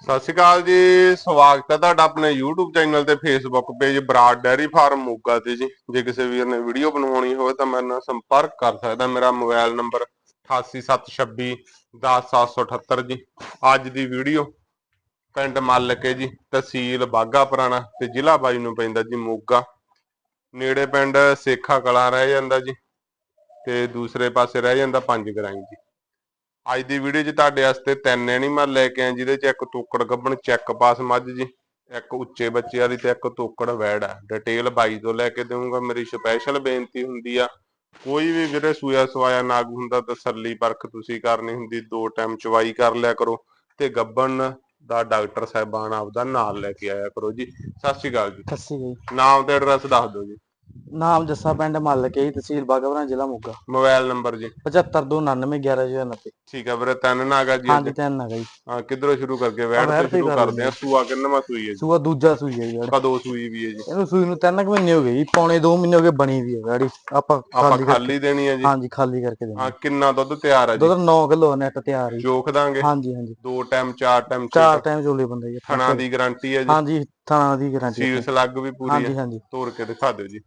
ਸਤਿ ਸ਼੍ਰੀ ਅਕਾਲ ਜੀ, ਸਵਾਗਤ ਹੈ ਤੁਹਾਡਾ ਆਪਣੇ YouTube ਚੈਨਲ ਤੇ Facebook ਪੇਜ ਬਰਾਡ ਡੈਰੀ ਫਾਰਮ ਮੋਗਾ ਤੇ ਜੀ। ਜੇ ਕਿਸੇ ਵੀਰ ਨੇ ਵੀਡੀਓ ਬਣਵਾਉਣੀ ਹੋਵੇ ਤਾਂ ਮੇਰੇ ਨਾਲ ਸੰਪਰਕ ਕਰ ਸਕਦਾ। ਮੇਰਾ ਮੋਬਾਈਲ ਨੰਬਰ 8876 10778 ਜੀ। ਅੱਜ ਦੀ ਵੀਡੀਓ ਪਿੰਡ ਮੱਲਕੇ ਜੀ, ਤਹਿਸੀਲ ਬਾਗਾ ਪੁਰਾਣਾ ਤੇ ਜ਼ਿਲ੍ਹਾ ਬਾਈ ਨੂੰ ਪੈਂਦਾ ਜੀ ਮੋਗਾ। ਨੇੜੇ ਪਿੰਡ ਸੇਖਾ ਕਲਾਂ ਰਹਿ ਜਾਂਦਾ ਜੀ ਤੇ ਦੂਸਰੇ ਪਾਸੇ ਰਹਿ ਜਾਂਦਾ ਪੰਜ ਗਰਾਈ ਜੀ। ਅੱਜ ਦੀ ਵੀਡੀਓ 'ਚ ਤੁਹਾਡੇ ਵਾਸਤੇ ਤਿੰਨ ਐਨੀਮਲ ਲੈ ਕੇ ਆਏ ਜਿਹਦੇ 'ਚ ਇੱਕ ਤੋਕੜ ਗੱਬਣ ਚੈੱਕ ਪਾਸ ਮੱਝ ਜੀ ਇੱਕ ਉੱਚੇ ਬੱਚੇ ਵਾਲੀ ਤੇ ਇੱਕ ਤੋਕੜ ਵੈੜ ਆ। ਡਿਟੇਲ ਬਾਈ ਤੋਂ ਲੈ ਕੇ ਦੇਵਾਂਗਾ ਮੇਰੀ ਸਪੈਸ਼ਲ ਬੇਨਤੀ ਹੁੰਦੀ ਆ ਕੋਈ ਵੀ ਵੀਰੇ ਸੂਆ ਸਵਾਇਆ ਨਾਗ ਹੁੰਦਾ ਤਸੱਲੀ ਪਰਖ ਤੁਸੀਂ ਕਰਨੀ ਹੁੰਦੀ ਦੋ ਟਾਈਮ ਚਵਾਈ ਕਰ ਲਿਆ ਕਰੋ ਤੇ ਗੱਬਣ ਦਾ ਡਾਕਟਰ ਸਾਹਿਬਾਨ ਆਪਦਾ ਨਾਲ ਲੈ ਕੇ ਆਇਆ ਕਰੋ ਜੀ। ਸਤਿ ਸ਼੍ਰੀ ਅਕਾਲ ਜੀ। ਕੱਸੀ ਗਈ ਨਾਮ ਤੇ ਐਡਰੈਸ ਦੱਸ ਦਿਓ ਜੀ। ਨਾਮ ਜੱਸਾ ਪਿੰਡ ਮੱਲ ਕੇ ਤਹਿਸੀਲ ਬਾਗਾਵਰਾਂ ਜ਼ਿਲ੍ਹਾ ਮੋਗਾ। ਮੋਬਾਈਲ ਨੰਬਰ ਜੀ। 7529911090 ਠੀਕ ਆ ਵੀਰੇ ਤਿੰਨ ਨਾਗ ਜੀ ਹਾਂਜੀ। ਤਿੰਨ ਹੈਗਾ ਜੀ। ਹਾਂ ਕਿੱਧਰੋਂ ਸ਼ੁਰੂ ਕਰਕੇ ਵੈੜ ਤੋਂ ਸ਼ੁਰੂ ਕਰ ਕਰਦੇ ਆ ਸੂਆ ਕਿੰਨਵਾਂ ਸੂਈ ਹੈ ਜੀ? ਸੂਆ ਦੂਜਾ ਸੂਈ ਹੈ ਜੀ ਕਦੋਂ ਸੂਈ ਵੀ ਹੈ ਜੀ। ਇਹਨੂੰ ਸੂਈ ਨੂੰ ਤਿੰਨ ਕੁ ਮਹੀਨੇ ਹੋ ਗਏ ਜੀ ਪੌਣੇ 2 ਮਹੀਨੇ ਹੋ ਗਏ ਬਣੀ ਵੀ ਹੈ ਗਾੜੀ ਆਪਾਂ ਆਪਾਂ ਖਾਲੀ ਦੇਣੀ ਹੈ ਜੀ। ਹਾਂਜੀ ਖਾਲੀ ਕਰਕੇ ਦੇਣੀ ਹਾਂ। ਕਿੰਨਾ ਦੁੱਧ ਤਿਆਰ ਹੈ ਜੀ? ਦੁੱਧ 9 ਕਿਲੋ ਨੈਟ ਤਿਆਰ ਹੈ। ਜੋਖ ਦਾਂਗੇ? ਹਾਂਜੀ ਹਾਂਜੀ। ਦੋ ਟਾਈਮ ਚਾਰ ਟਾਈਮ ਚਾਰ ਟਾਈਮ ਚੋਲੇ ਬੰਦੇ ਜੀ ਥਣਾ। ਦੀ ਗਾਰੰਟੀ ਹੈ ਜੀ। ਹਾਂਜੀ। ਥਾਣਾ ਦੀ ਗਾਰੰਟੀ ਸੀਲ ਸਲੱਗ ਵੀ ਪੂਰੀ ਹਾਂਜੀ ਹੈ। ਹਾਂਜੀ। ਤੋੜ ਕੇ ਦਿਖਾ ਦਿਓ ਜੀ।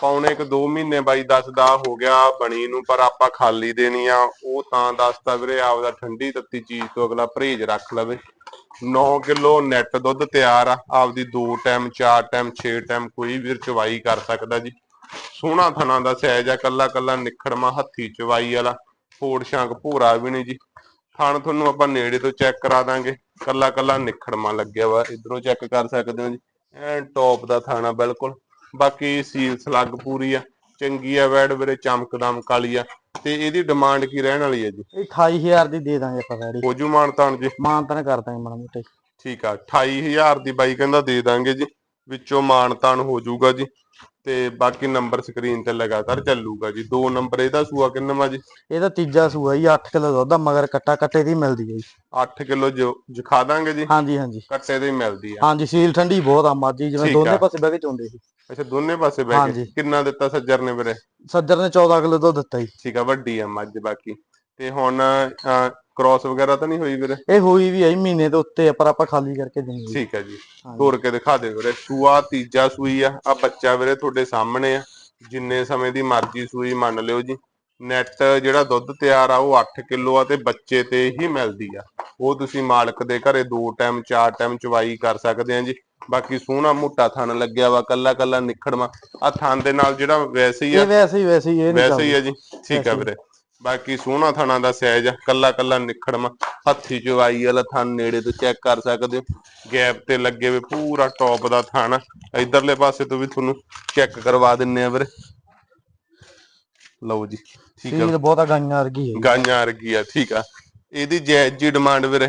ਪੌਣੇ ਕ 2 ਮਹੀਨੇ ਬਾਈ ਦੱਸਦਾ ਹੋ ਗਿਆ ਬਣੀ ਨੂੰ ਪਰ ਆਪਾਂ ਖਾਲੀ ਦੇਣੀ ਆ। ਉਹ ਤਾਂ ਦੱਸਦਾ ਵੀਰੇ ਆਪਦਾ ਠੰਡੀ ਤੱਤੀ ਚੀਜ਼ ਤੋਂ ਅਗਲਾ ਪਰਹੇਜ ਰੱਖ ਲਵੇ। 9 ਕਿਲੋ ਨੈਟ ਦੁੱਧ ਤਿਆਰ ਆ। ਆਪਦੀ ਦੋ ਟਾਈਮ ਚਾਰ ਟਾਈਮ 6 ਟਾਈਮ ਕੋਈ ਵੀਰ ਚਵਾਈ ਕਰ ਸਕਦਾ ਜੀ। ਸੋਹਣਾ ਥਣਾ ਦਾ ਸਾਈਜ਼ ਆ। ਕੱਲਾ ਕੱਲਾ ਨਿਖੜਮਾ ਹੱਥੀ ਚਵਾਈ ਵਾਲਾ। ਫੋੜ ਸ਼ਾਂਕ ਭੂਰਾ ਵੀ ਨਹੀਂ ਜੀ। ਥਣ ਤੁਹਾਨੂੰ ਆਪਾਂ ਨੇੜੇ ਤੋਂ ਚੈੱਕ ਕਰਾ ਦਾਂਗੇ। ਕੱਲਾ ਕੱਲਾ ਨਿਖੜਮਾ ਲੱਗਿਆ ਵਾ ਇਧਰੋਂ ਚੈੱਕ ਕਰ ਸਕਦੇ ਹੋ ਜੀ। ਐਨ ਟੌਪ ਦਾ ਥਾਣਾ ਬਿਲਕੁਲ। ਬਾਕੀ ਸੀਲ ਸਲੱਗ ਪੂਰੀ ਆ ਚੰਗੀ ਆ ਵੈੜ ਵੀਰੇ ਚਮਕਦਮ ਕਾਲੀ ਆ। ਤੇ ਇਹਦੀ ਡਿਮਾਂਡ ਕੀ ਰਹਿਣ ਵਾਲੀ ਹੈ ਜੀ? ਇਹ 28000 ਦੀ ਦੇ ਦਾਂਗੇ ਆਪਾਂ ਗਾੜੀ ਹੋਜੂ ਮਾਨਤਾਨ ਜੀ? ਮਾਨਤਨ ਕਰ ਦਾਂਗੇ ਮਾੜਾ ਮੋਟਾ ਜੀ। ਠੀਕ ਆ 28000 ਦੀ ਬਾਈ ਕਹਿੰਦਾ ਦੇ ਦਾਂਗੇ ਜੀ। ਵਿੱਚੋਂ ਮਾਨਤਾਨ ਹੋ ਜਾਊਗਾ ਜੀ। ਤੇ ਬਾਕੀ ਨੰਬਰ ਸਕਰੀਨ ਤੇ ਲਗਾਤਾਰ ਚੱਲੂਗਾ ਜੀ। ਦੋ ਨੰਬਰ ਇਹਦਾ ਸੂਆ ਕਿੰਨਾ ਜੀ? ਇਹਦਾ ਤੀਜਾ ਸੂਆ ਜੀ 8 ਕਿਲੋ ਦੁੱਧ ਆ ਮਗਰ ਕੱਟਾ ਕੱਟੇ ਦੀ ਮਿਲਦੀ ਹੈ ਜੀ। 8 ਕਿਲੋ ਜਖਾ ਦਾਂਗੇ ਜੀ? ਹਾਂਜੀ ਹਾਂਜੀ। ਕੱਟੇ ਦੀ ਮਿਲਦੀ ਆ। ਹਾਂਜੀ ਸੀਲ ਠੰਡੀ ਬਹੁਤ ਆ ਮਾਜੀ ਜਿਵੇਂ ਦੋਨੇ। ਪਾਸੇ ਬਹਿ ਕੇ ਚੋਂਦੇ ਸੀ। ਅੱਛਾ ਦੋਨੇ ਪਾਸੇ ਬਹਿ ਕੇ। ਕਿੰਨਾ ਦਿੱਤਾ ਸੱਜਰ ਨੇ ਵੀਰੇ? ਸੱਜਰ ਨੇ 14 ਕਿਲੋ ਦੁੱਧ ਦਿੱਤਾ ਜੀ। ਠੀਕ ਆ ਵੱਡੀ ਆ ਮੱਝ ਬਾਕੀ। ਤੇ ਹੁਣ ਕ੍ਰਾਸ ਵਗੈਰਾ ਤਾਂ ਨਹੀਂ ਹੋਈ ਵੀਰੇ? ਇਹ ਹੋਈ ਵੀ ਹੈ ਜੀ ਮਹੀਨੇ ਦੇ ਉੱਤੇ ਆ, ਪਰ ਆਪਾਂ ਖਾਲੀ ਕਰਕੇ ਦੇਣੀ ਠੀਕ ਹੈ ਜੀ। ਹਾਂਜੀ। ਕੇ ਦਿਖਾ ਦਿਓ ਵੀਰੇ। ਸੂਆ ਤੀਜਾ ਸੂਈ ਆ। ਆ ਬੱਚਾ ਵੀਰੇ ਤੁਹਾਡੇ ਸਾਹਮਣੇ ਆ। ਜਿੰਨੇ ਸਮੇਂ ਦੀ ਮਰਜ਼ੀ ਸੂਈ ਮੰਨ ਲਿਓ ਜੀ। ਨੈਟ ਜਿਹੜਾ ਦੁੱਧ ਤਿਆਰ ਆ ਉਹ 8 ਕਿਲੋ ਆ ਤੇ ਬੱਚੇ ਤੇ ਹੀ ਮਿਲਦੀ ਆ। ਉਹ ਤੁਸੀਂ ਮਾਲਕ ਦੇ ਘਰੇ ਦੋ ਟਾਈਮ ਚਾਰ ਟਾਈਮ ਚਵਾਈ ਕਰ ਸਕਦੇ ਆ ਜੀ। ਬਾਕੀ ਸੋਹਣਾ ਮੋਟਾ ਥਣ ਲੱਗਿਆ ਵਾ ਕੱਲਾ ਕੱਲਾ ਨਿਖੜਵਾ। ਆ ਥਣ ਦੇ ਨਾਲ ਜਿਹੜਾ ਵੈਸੇ ਹੀ ਆ। ਇਹ ਵੈਸੇ ਹੀ ਵੈਸੇ ਹੀ ਇਹ ਨਹੀਂ ਵੈਸੇ ਹੀ ਆ ਜੀ। ਠੀਕ ਆ। ਵੀਰੇ। ਬਾਕੀ ਸੋਹਣਾ ਥਣਾ ਦਾ ਸਾਈਜ਼ ਆ ਕੱਲਾ ਕੱਲਾ ਨਿਖੜਵਾ ਹੱਥੀ ਚਵਾਈ ਵਾਲਾ ਥਣ ਨੇੜੇ ਤੋਂ ਚੈੱਕ ਕਰ ਸਕਦੇ ਹੋ ਗੈਪ ਤੇ ਲੱਗੇ ਵੇ ਪੂਰਾ ਟੌਪ ਦਾ ਥਣ। ਇਧਰਲੇ ਪਾਸੇ ਤੋਂ ਵੀ ਤੁਹਾਨੂੰ ਚੈੱਕ ਕਰਵਾ ਦਿੰਨੇ ਆ ਵੀਰੇ ਲਓ ਜੀ ਠੀਕ ਆ ਸੀਲ ਬਹੁਤਾ ਗਾਈਆਂ ਵਰਗੀ ਹੈ। ਗਾਈਆਂ ਵਰਗੀ ਆ ਠੀਕ ਆ ਇਹਦੀ ਜਾਇਜ਼ ਜੀ ਡਿਮਾਂਡ ਵੀਰੇ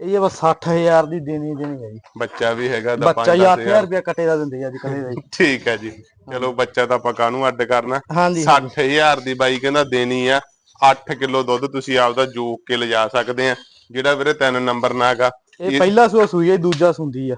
ਇਹ ਜੇ ਬਸ 60000 ਦੀ ਦੇਣੀ ਦੇਣੀ ਹੈ ਜੀ। ਬੱਚਾ ਵੀ ਹੈਗਾ ਦਾ ਬੱਚਾ ਹੀ 8000 ਰੁਪਇਆ ਕੱਟੇ ਦਾ ਦਿੰਦੇ ਆ ਅੱਜ ਕੱਲੇ ਦਾ ਜੀ। ਠੀਕ ਹੈ ਜੀ। ਚਲੋ ਬੱਚਾ ਤਾਂ ਆਪਾਂ ਕਾਹਨੂੰ ਅੱਡ ਕਰਨਾ? ਹਾਂਜੀ 60000 ਦੀ ਬਾਈ ਕਹਿੰਦਾ ਦੇਣੀ ਆ। 8 ਕਿਲੋ ਦੁੱਧ ਤੁਸੀਂ ਆਪਦਾ ਜੋਕ ਕੇ ਲਿਜਾ ਸਕਦੇ ਆ। ਜਿਹੜਾ ਵੀਰੇ ਤਿੰਨ ਨੰਬਰ ਨਾਗਾ ਇਹ ਪਹਿਲਾ ਸੂਆ ਸੂਈ ਹੈ ਦੁੱਜਾ ਸੁੰਦੀ ਆ।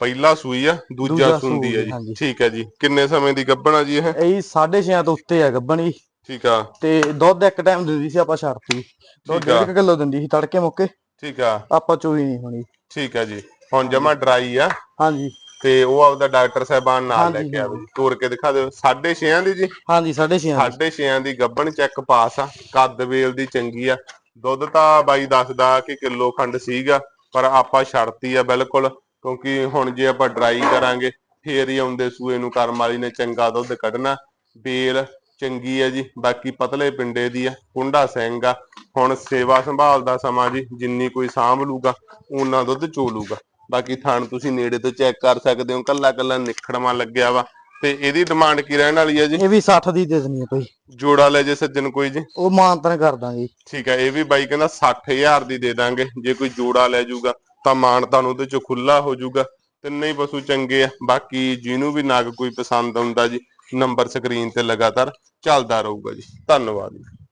ਪਹਿਲਾ ਸੂਈ ਆ ਦੂਜਾ ਸੁੰਦੀ ਆ ਜੀ। ਠੀਕ ਹੈ ਜੀ। ਕਿੰਨੇ ਸਮੇਂ ਦੀ ਗੱਭਣ ਆ ਜੀ ਇਹ? ਇਹ 6.5 ਤੋਂ ਉੱਤੇ ਆ ਗੱਬਣੀ ਠੀਕ ਆ। ਤੇ ਦੁੱਧ ਇੱਕ ਟਾਈਮ ਦਿੰਦੀ ਸੀ ਆਪਾਂ ਛੱਡਤੀ ਦੁੱਧ ਠੀਕ ਆ। 1 ਕਿਲੋ ਦਿੰਦੀ ਸੀ ਤੜਕੇ ਮੁੱਕੇ। ਠੀਕ ਆ। ਆਪਾਂ ਚੋਈ ਨਹੀਂ ਹੋਣੀ। ਠੀਕ ਆ ਜੀ। ਹੁਣ ਜਮਾ ਡਰਾਈ ਆ। ਹਾਂਜੀ। ਤੇ ਉਹ ਆਪਦਾ ਡਾਕਟਰ ਸਾਹਿਬਾਨ ਨਾਲ ਲੈ ਕੇ ਆਵੇ ਤੋੜ ਕੇ ਦਿਖਾ ਦਿਓ। 6.5 ਦੀ ਜੀ। ਹਾਂਜੀ 6.5 ਸਾਢੇ 6 ਦੀ ਗੱਭਣ ਚੈੱਕ ਪਾਸ ਆ। ਕੱਦ ਵੇਲ ਦੀ ਚੰਗੀ ਆ। ਦੁੱਧ ਤਾਂ ਬਾਈ ਦੱਸਦਾ ਕਿ ਕਿਲੋ ਖੰਡ ਸੀਗਾ ਪਰ ਆਪਾਂ ਛੱਡਤੀ ਆ ਬਿਲਕੁਲ। ਕਿਉਂਕਿ ਹੁਣ ਜੇ ਆਪਾਂ ਡਰਾਈ ਕਰਾਂਗੇ ਫੇਰ ਹੀ ਆਉਂਦੇ ਸੂਏ ਨੂੰ ਕਰਮ ਵਾਲੀ ਨੇ ਚੰਗਾ ਦੁੱਧ ਕੱਢਣਾ। ਬੇਲ ਚੰਗੀ ਆ ਜੀ। ਬਾਕੀ ਪਤਲੇ ਪਿੰਡੇ ਦੀ ਆ ਕੁੰਡਾ ਸਿੰਘ ਆ। ਹੁਣ ਸੇਵਾ ਸੰਭਾਲ ਦਾ ਸਮਾਂ ਜੀ ਜਿੰਨੀ ਕੋਈ ਸਾਂਭ ਲੂਗਾ ਉਹਨਾਂ ਦੁੱਧ ਚੋ ਲੂਗਾ। ਬਾਕੀ ਥਣ ਤੁਸੀਂ ਨੇੜੇ ਤੋਂ ਚੈੱਕ ਕਰ ਸਕਦੇ ਹੋ ਕੱਲਾ ਕੱਲਾ ਨਿਖੜਵਾ ਲੱਗਿਆ ਵਾ। ਤੇ ਇਹਦੀ ਡਿਮਾਂਡ ਕੀ ਰਹਿਣ ਵਾਲੀ ਆ ਜੀ? ਇਹ ਵੀ 60 ਦੀ ਦੇ ਦੇਣੀ ਹੈ ਕੋਈ। ਜੋੜਾ ਲੈ ਜੇ ਸੱਜਣ ਕੋਈ ਜੀ। ਉਹ ਮਾਨਤਨ ਕਰ ਦਾਂਗੇ। ਠੀਕ ਹੈ ਇਹ ਵੀ ਬਾਈ ਕਹਿੰਦਾ 60000 ਦੀ ਦੇ ਦਾਂਗੇ। ਜੇ ਕੋਈ ਜੋੜਾ ਲੈ ਜਾਊਗਾ ਤਾਂ ਮਾਨ ਤੁਹਾਨੂੰ ਉਹਦੇ ਚੋਂ ਖੁੱਲਾ ਹੋ ਜਾਊਗਾ ਤਿੰਨੇ ਹੀ ਪਸ਼ੂ ਚੰਗੇ ਆ। ਬਾਕੀ ਜਿਹਨੂੰ ਵੀ ਨਗ ਕੋਈ ਪਸੰਦ ਆਉਂਦਾ ਜੀ ਨੰਬਰ ਸਕਰੀਨ ਤੇ ਲਗਾਤਾਰ ਚੱਲਦਾ ਰਹੂਗਾ ਜੀ। ਧੰਨਵਾਦ ਜੀ।